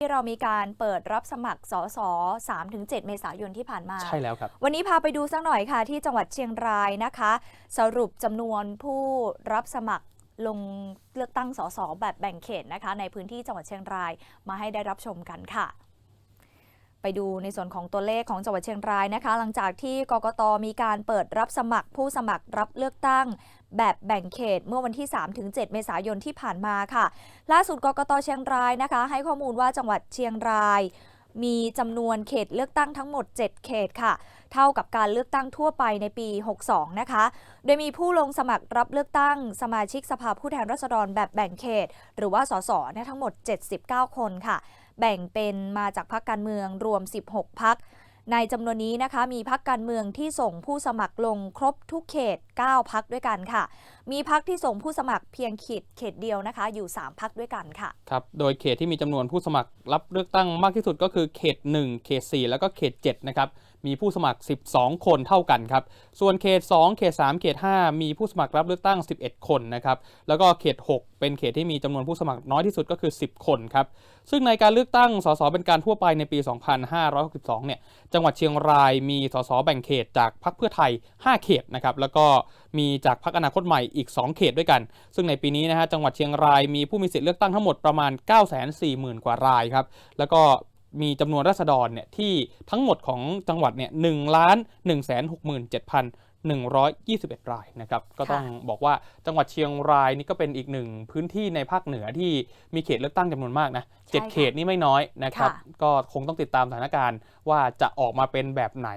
ที่เรามีการเปิดรับสมัครสส3-7 เมษายนที่ผ่านมา ใช่แล้วครับ วันนี้พาไปดูสักหน่อยค่ะ ที่จังหวัดเชียงรายนะคะ สรุปจำนวนผู้รับสมัครลงเลือกตั้งสสแบบแบ่งเขตนะคะ ในพื้นที่จังหวัดเชียงรายมาให้ได้รับชมกันค่ะ ไปดูในส่วนของตัวเลขของจังหวัดเชียงรายนะคะ หลังจากที่กกตมีการเปิดรับสมัครผู้สมัครรับเลือกตั้ง แบบแบ่งเขตเมื่อวันที่ 3-7 เมษายนที่ผ่านมาค่ะ ล่าสุดกกตเชียงรายนะคะ ให้ข้อมูลว่าจังหวัดเชียงราย มีจำนวนเขตเลือกตั้งทั้งหมด 7 เขตค่ะ เท่ากับการเลือกตั้งทั่วไปในปี 62 นะคะ โดยมีผู้ลงสมัครรับเลือกตั้งสมาชิกสภาผู้แทนราษฎรแบบแบ่งเขต หรือว่าสสเนี่ยทั้งหมด 79 คนค่ะ แบ่งเป็นมาจากพรรคการเมืองรวม 16พัก ในจำนวนนี้นะคะมีพักการเมืองที่ส่งผู้สมัครลงครบทุกเขต 9 พักด้วยกันค่ะ มีพักที่ส่งผู้สมัครเพียงเขตเขตเดียวนะคะ อยู่ 3 พักด้วยกันค่ะครับโดยเขตที่มีจำนวนผู้สมัครรับเลือกตั้งมากที่สุดก็คือเขต 1 เขต 4 แล้วก็เขต 7 นะครับ มีผู้สมัคร 12 คนเท่ากันครับ ส่วนเขต 2 เขต 3 เขต 5 มีผู้สมัครรับเลือกตั้ง 11 คนนะครับ แล้วก็เขต 6 เป็นเขตที่มีจำนวนผู้สมัครน้อยที่สุดก็คือ 10 คนครับ ซึ่งในการเลือกตั้ง สส เป็นการทั่วไปในปี 2562 เนี่ย จังหวัดเชียงรายมีสส แบ่งเขตจากพรรคเพื่อไทย 5 เขตนะครับ แล้วก็มีจากพรรคอนาคตใหม่อีก 2 เขตด้วยกัน ซึ่งในปีนี้นะฮะ จังหวัดเชียงรายมีผู้มีสิทธิเลือกตั้งทั้งหมดประมาณ 940,000 กว่ารายครับ แล้วก็ มีจำนวนราษฎรเนี่ยที่ทั้งหมดของจังหวัดเนี่ย1ล้าน1 6 7 121 รายนะครับ ก็ต้องบอกว่าจังหวัดเชียงรายนี่ก็เป็นอีกหนึ่งพื้นที่ในภาคเหนือที่มีเขตเลือกตั้งจำนวนมากนะเจ็ดใช่ค่ะเขตนี่ไม่น้อยนะครับค่ะก็คงต้องติดตามสถานการณ์ว่าจะออกมาเป็นแบบไหน